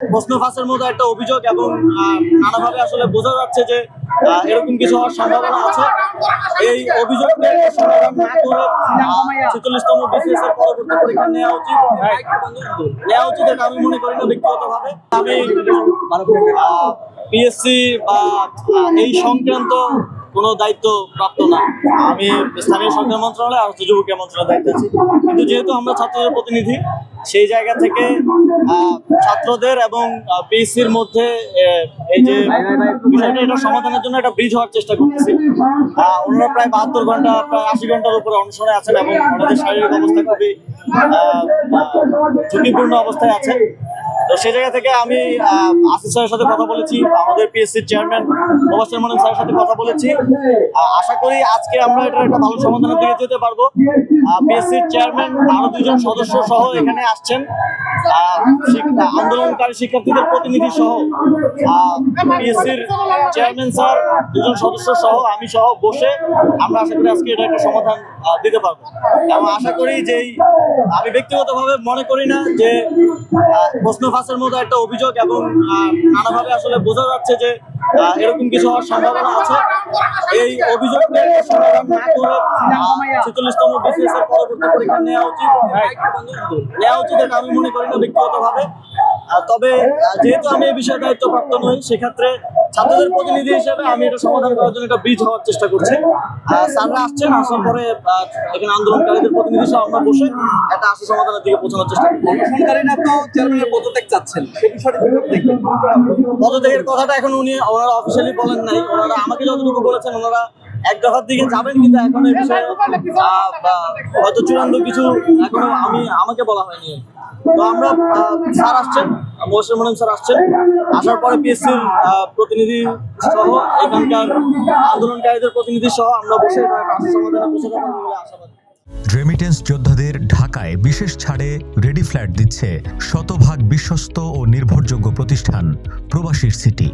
প্রশ্ন ফাঁসের মতো একটা অভিযোগ এবং নানাভাবে আসলে বোঝা যাচ্ছে যে এরকম কিছু হওয়ার সম্ভাবনা আছে। এই করে ছেচল্লিশতম এর পরবর্তী পরীক্ষা নেওয়া উচিত। নেওয়া উচিত আমি মনে করি না ব্যক্তিগতভাবে। আমি পিএসসি বা এই সংক্রান্ত কোনো দায়িত্ব প্রাপ্ত না। আমি স্থানীয় সরকার মন্ত্রণালয় আর যুব ক্রীড়া দায়িত্ব আছি। কিন্তু যেহেতু আমরা ছাত্রদের প্রতিনিধি, সেই জায়গা থেকে ছাত্রদের এবং পিএসসির মধ্যে এই যে বিষয়টা, এটা সমাধানের জন্য একটা ব্রিজ হওয়ার চেষ্টা করতেছি। ওনারা প্রায় বাহাত্তর ঘণ্টা, প্রায় আশি ঘণ্টার উপরে অনশনে আছেন এবং ওনাদের শারীরিক অবস্থা খুবই ঝুঁকিপূর্ণ অবস্থায় আছে তো সেই জায়গা থেকে আমি আসিফ স্যারের সাথে কথা বলেছি, আমাদের পিএসসির চেয়ারম্যান মোবাসের মনিম স্যারের সাথে কথা বলেছি। আশা করি আজকে আমরা এটার একটা ভালো সমাধানের দিকে যেতে পারব। পিএসসির চেয়ারম্যান আরও দুজন সদস্য সহ এখানে আসছেন। আন্দোলনকারী শিক্ষার্থীদের প্রতিনিধি সহ পিএসসির চেয়ারম্যান স্যার, দুজন সদস্য সহ, আমি সহ বসে আমরা আশা করি আজকে এটা একটা সমাধান দিতে পারব। এবং আশা করি যে আমি ব্যক্তিগতভাবে মনে করি না যে প্রশ্ন ফাঁসের মতো একটা অভিযোগ এবং নানাভাবে আসলে বোঝা যাচ্ছে যে এরকম কিছু হওয়ার সম্ভাবনা আছে। এই অভিযোগকে সমাধান না ছেচল্লিশতম পরবর্তী পরীক্ষা নেওয়া উচিত। নেওয়া উচিত আমি মনে করি না ব্যক্তিগতভাবে। তবে যেহেতু আমি এই বিষয়ে দায়িত্বপ্রাপ্ত নই সেক্ষেত্রে ছাত্রদের প্রতিনিধি হিসেবে আমি এটা সমাধান করার জন্য একটা ব্রিজ হওয়ার চেষ্টা করছি। স্যাররা আসছেন আসার পরে এখানে আন্দোলনকারীদের প্রতিনিধি সহ আমরা বসে একটা আশু সমাধানের দিকে পৌঁছানোর চেষ্টা তো চেয়ারম্যানের পদত্যাগ চাচ্ছেন বিষয়টি পদত্যাগের কথাটা এখন উনি ওনারা অফিসিয়ালি বলেন নাই। ওনারা আমাকে যতটুকু বলেছেন ওনারা এক দফার দিকে যাবেন কিন্তু এখন এই বিষয়ে আহ, হয়তো চূড়ান্ত কিছু এখনও আমি আমাকে বলা হয়নি। তো আমরা স্যার আসছেন, মহসিন মনিম স্যার আসছেন। আসার পরে পিএসসির প্রতিনিধি সহ, এখানকার আন্দোলনকারীদের প্রতিনিধি সহ আমরা বসে রেমিটেন্স যোদ্ধাদের ঢাকায় বিশেষ ছাড়ে রেডি ফ্ল্যাট দিচ্ছে শতভাগ বিশ্বস্ত ও নির্ভরযোগ্য প্রতিষ্ঠান, প্রবাসীর সিটি